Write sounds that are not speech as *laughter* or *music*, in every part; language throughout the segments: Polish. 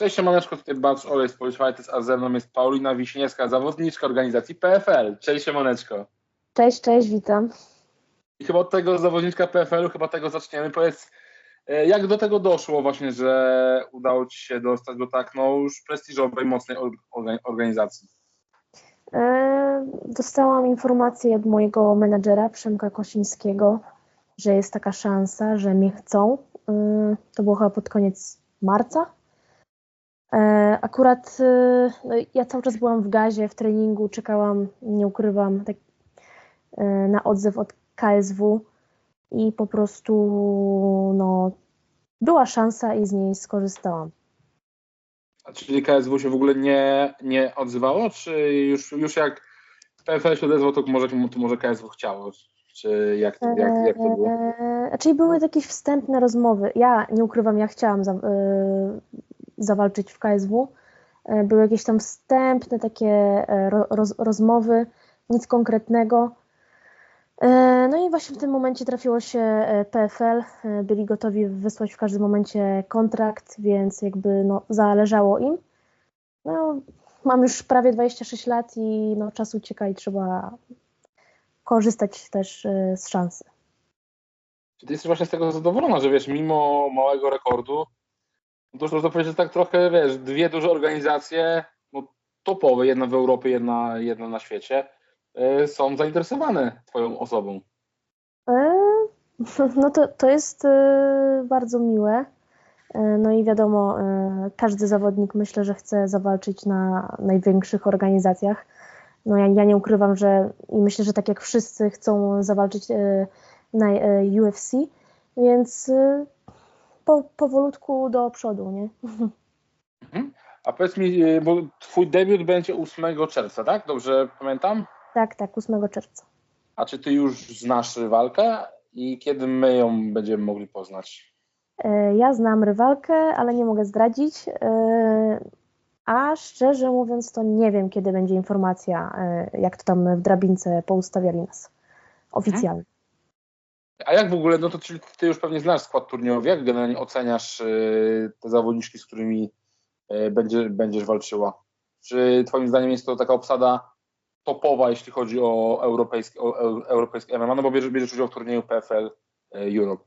Cześć, Siemaneczko, tutaj Bacz Olej z Polish Fighters, a ze mną jest Paulina Wiśniewska, zawodniczka organizacji PFL. Cześć, Siemaneczko. Cześć, cześć, witam. I chyba od tego zawodniczka PFL-u, chyba tego zaczniemy. Powiedz, e, jak do tego doszło właśnie, że udało Ci się dostać do tak no, już prestiżowej, mocnej orga- organizacji? E, Dostałam informację od mojego menadżera Przemka Kosińskiego, że jest taka szansa, że mnie chcą. E, To było chyba pod koniec marca. E, Akurat e, no, ja cały czas byłam w gazie, w treningu, czekałam, nie ukrywam, tak, e, na odzew od KSW i po prostu no, była szansa i z niej skorzystałam. A czyli KSW się w ogóle nie, nie odzywało, czy już, już jak PFL się odezwał, to może, to może KSW chciało? Czy jak, to- jak, jak to było? Czyli były jakieś wstępne rozmowy. Ja nie ukrywam, ja chciałam za, zawalczyć w KSW. E, Były jakieś tam wstępne takie e, ro, roz, rozmowy, nic konkretnego. E, No i właśnie w tym momencie trafiło się PFL. Byli gotowi wysłać w każdym momencie kontrakt, więc jakby no, zależało im. No, mam już prawie 26 lat i no, czas ucieka i trzeba korzystać też z szansy. Czy ty jesteś właśnie z tego zadowolona, że wiesz, mimo małego rekordu, to już można powiedzieć, że tak trochę, wiesz, dwie duże organizacje, no topowe, jedna w Europie, jedna, jedna na świecie, y, są zainteresowane twoją osobą. E, *laughs* No to, to jest e, bardzo miłe. E, No i wiadomo, e, każdy zawodnik myślę, że chce zawalczyć na największych organizacjach. No ja, ja nie ukrywam, że i myślę, że tak jak wszyscy chcą zawalczyć e, na e, UFC, więc e, po, powolutku do przodu, nie? A powiedz mi, y, bo twój debiut będzie 8 czerwca, tak? Dobrze pamiętam? Tak, tak, 8 czerwca. A czy ty już znasz walkę i kiedy my ją będziemy mogli poznać? E, Ja znam rywalkę, ale nie mogę zdradzić. e, A szczerze mówiąc, to nie wiem, kiedy będzie informacja, e, jak to tam w drabince poustawiali nas oficjalnie. A jak w ogóle, no to czyli ty już pewnie znasz skład turniejowy, jak generalnie oceniasz y, te zawodniczki, z którymi y, będzie, będziesz walczyła? Czy twoim zdaniem jest to taka obsada topowa, jeśli chodzi o europejskie, o eu- europejskie MMA, no bo bierzesz, bierzesz udział w turnieju PFL y, Europe.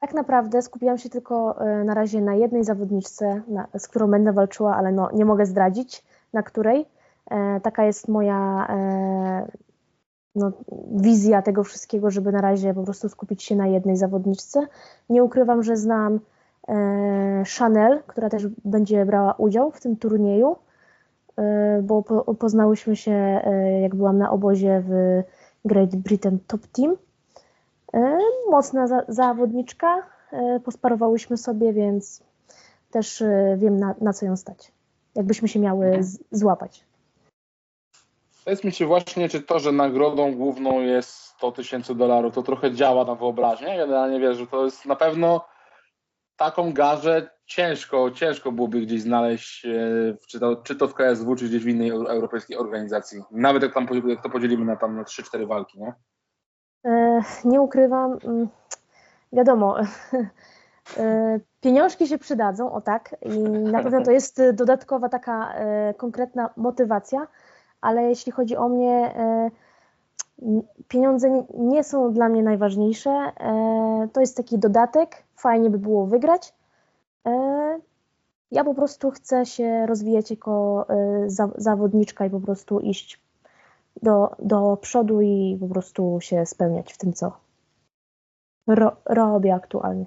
Tak naprawdę skupiłam się tylko na razie na jednej zawodniczce, z którą będę walczyła, ale no, nie mogę zdradzić, na której. E, Taka jest moja e, no, wizja tego wszystkiego, żeby na razie po prostu skupić się na jednej zawodniczce. Nie ukrywam, że znam e, Chanel, która też będzie brała udział w tym turnieju, e, bo po, poznałyśmy się, e, jak byłam na obozie w Great Britain Top Team. E, Mocna za, zawodniczka, e, posparowałyśmy sobie, więc też e, wiem na, na co ją stać. Jakbyśmy się miały z, złapać. Powiedz mi, czy właśnie, czy to, że nagrodą główną jest 100 tysięcy dolarów, to trochę działa na wyobraźnię? Generalnie wiesz, że to jest na pewno taką garzę ciężko, ciężko byłoby gdzieś znaleźć, e, czy to, czy to w KSW, czy gdzieś w innej eu- europejskiej organizacji. Nawet jak, tam, jak to podzielimy na tam na 3-4 walki, nie? E, Nie ukrywam, mm, wiadomo, *laughs* e, pieniążki się przydadzą, o tak, i na pewno to jest dodatkowa taka konkretna motywacja, ale jeśli chodzi o mnie, e, pieniądze nie- są dla mnie najważniejsze. E, To jest taki dodatek, fajnie by było wygrać. E, Ja po prostu chcę się rozwijać jako za- zawodniczka i po prostu iść do, do przodu i po prostu się spełniać w tym, co ro, robię aktualnie.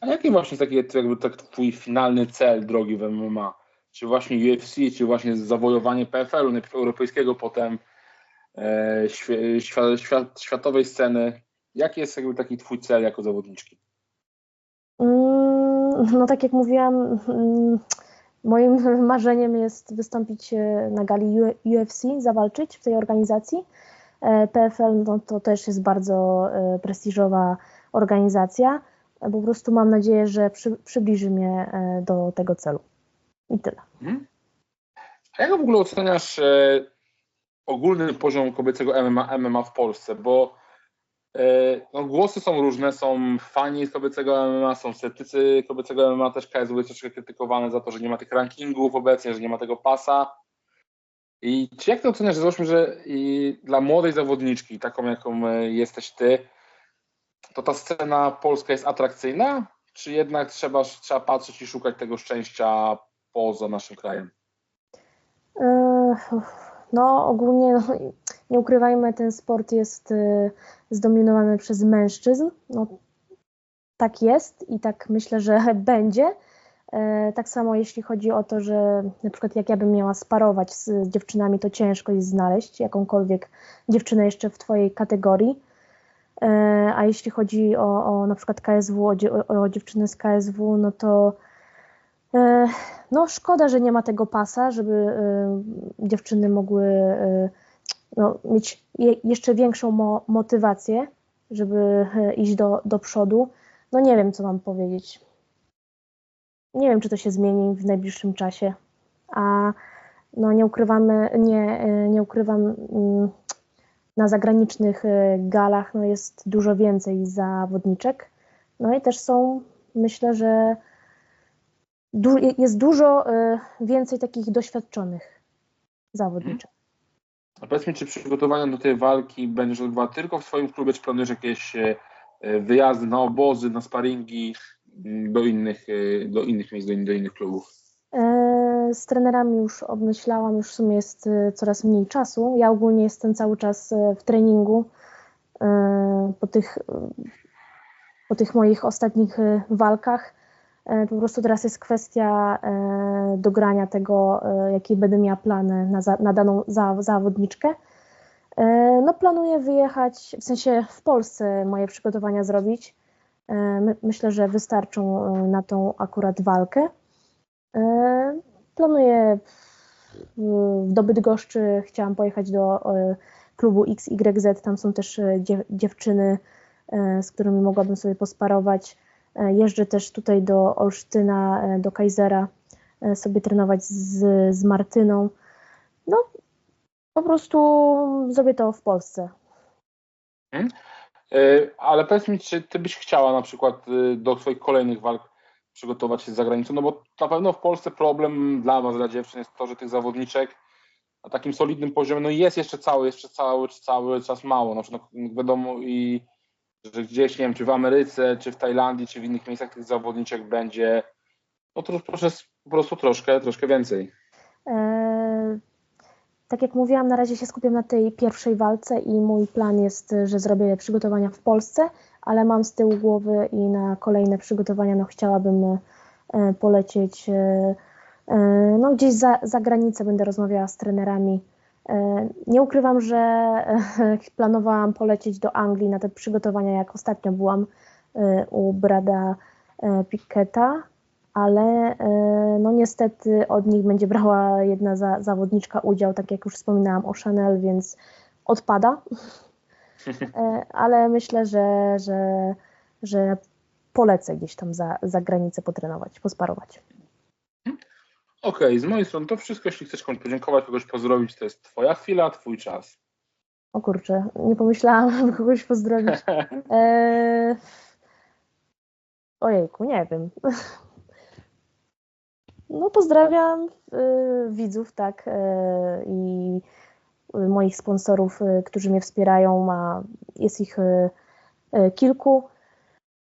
A jaki właśnie taki jakby tak twój finalny cel drogi w MMA? Czy właśnie UFC, czy właśnie zawojowanie PFL-u, najpierw europejskiego, potem e, świat, światowej sceny? Jaki jest jakby taki twój cel jako zawodniczki? Mm, No tak jak mówiłam, mm, moim *laughs* marzeniem jest wystąpić e, na gali UFC, zawalczyć w tej organizacji. E, PFL no to też jest bardzo e, prestiżowa organizacja. Po prostu mam nadzieję, że przy, przybliży mnie do tego celu. I tyle. Mhm. A jak w ogóle oceniasz e, ogólny poziom kobiecego MMA, MMA w Polsce? Bo E, No, głosy są różne, są fani kobiecego MMA, są sceptycy kobiecego MMA, też KSW jest troszkę krytykowane za to, że nie ma tych rankingów obecnie, że nie ma tego pasa. I czy jak to oceniasz, załóżmy, że dla młodej zawodniczki, taką jaką e, jesteś ty, to ta scena polska jest atrakcyjna, czy jednak trzeba, trzeba patrzeć i szukać tego szczęścia poza naszym krajem? No, ogólnie, no, nie ukrywajmy, ten sport jest e, zdominowany przez mężczyzn. No, tak jest i tak myślę, że *laughs* będzie. E, Tak samo jeśli chodzi o to, że na przykład jak ja bym miała sparować z dziewczynami, to ciężko jest znaleźć jakąkolwiek dziewczynę jeszcze w Twojej kategorii. E, A jeśli chodzi o, o na przykład KSW, o, o, dziewczyny z KSW, no to no szkoda, że nie ma tego pasa, żeby e, dziewczyny mogły e, no, mieć je, jeszcze większą mo, motywację, żeby e, iść do, do przodu. No nie wiem, co mam powiedzieć. Nie wiem, czy to się zmieni w najbliższym czasie. A no nie ukrywamy, nie, e, nie ukrywam, mm, na zagranicznych e, galach no jest dużo więcej zawodniczek. No i też są, myślę, że du, jest dużo e, więcej takich doświadczonych zawodniczek. A powiedz mi, czy przygotowania do tej walki będziesz odbywał tylko w swoim klubie, czy planujesz jakieś e, wyjazdy na obozy, na sparingi m, do innych, e, do innych miejsc, do, in- do innych klubów? E, Z trenerami już obmyślałam, już w sumie jest coraz mniej czasu. Ja ogólnie jestem cały czas w treningu po tych, po tych moich ostatnich walkach. E, Po prostu teraz jest kwestia e, dogrania tego, e, jakie będę miała plany na, za, na daną za, zawodniczkę. No planuję wyjechać, w sensie w Polsce moje przygotowania zrobić. My- Myślę, że wystarczą na tą akurat walkę. Planuję do Bydgoszczy, chciałam pojechać do klubu XYZ, tam są też dziew- dziewczyny, z którymi mogłabym sobie posparować. E, Jeżdżę też tutaj do Olsztyna, e, do Kaisera, e, sobie trenować z, z Martyną. No, po prostu zrobię to w Polsce. E, Ale powiedz mi, czy ty byś chciała na przykład do swoich kolejnych walk przygotować się za granicą? No bo na pewno w Polsce problem dla was, dla dziewczyn jest to, że tych zawodniczek na takim solidnym poziomie, no jest jeszcze cały, jeszcze cały, cały czas mało. No, wiadomo i że gdzieś, nie wiem, czy w Ameryce, czy w Tajlandii, czy w innych miejscach tych zawodniczek będzie no to proszę, po prostu troszkę, troszkę więcej. E, Tak jak mówiłam, na razie się skupiam na tej pierwszej walce i mój plan jest, że zrobię przygotowania w Polsce, ale mam z tyłu głowy i na kolejne przygotowania no, chciałabym e, polecieć e, e, no, gdzieś za, za granicę, będę rozmawiała z trenerami. E, Nie ukrywam, że e, *laughs* planowałam polecieć do Anglii na te przygotowania, jak ostatnio byłam e, u Brada Picketa, ale no niestety od nich będzie brała jedna za, zawodniczka udział, tak jak już wspominałam o Chanel, więc odpada. *laughs* Ale myślę, że, że, że polecę gdzieś tam za, za granicę potrenować, posparować. Okej, z mojej strony to wszystko. Jeśli chcesz komuś podziękować, kogoś pozdrowić, to jest twoja chwila, twój czas. O kurczę, nie pomyślałam, *laughs* aby kogoś pozdrowić. *laughs* E... Ojejku, nie wiem. *laughs* No pozdrawiam y, widzów, tak, y, i moich sponsorów, y, którzy mnie wspierają, a jest ich kilku.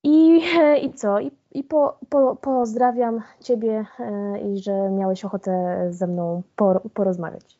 I, i co? I, i po, po, pozdrawiam Ciebie y, i że miałeś ochotę ze mną por, porozmawiać.